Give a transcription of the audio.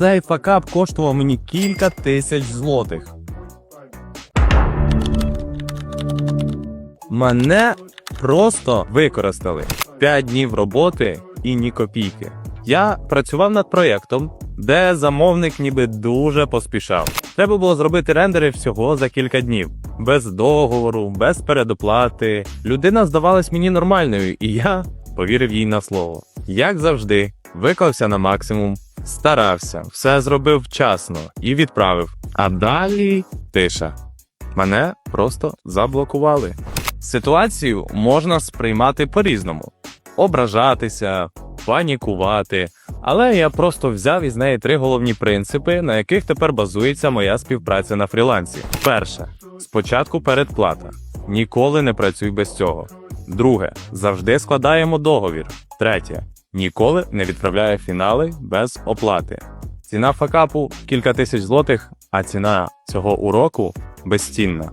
Цей факап коштував мені кілька тисяч злотих. Мене просто використали. П'ять днів роботи і ні копійки. Я працював над проєктом, де замовник ніби дуже поспішав. Треба було зробити рендери всього за кілька днів, без договору, без передоплати. Людина здавалась мені нормальною, і я повірив їй на слово. Як завжди, виклався на максимум, старався, все зробив вчасно і відправив. А далі тиша. Мене просто заблокували. Ситуацію можна сприймати по-різному: ображатися, панікувати. Але я просто взяв із неї три головні принципи, на яких тепер базується моя співпраця на фрілансі. Перше, спочатку передплата. Ніколи не працюй без цього. Друге, завжди складаємо договір. Третє, ніколи не відправляє фінали без оплати. Ціна факапу кілька тисяч злотих, а ціна цього уроку безцінна.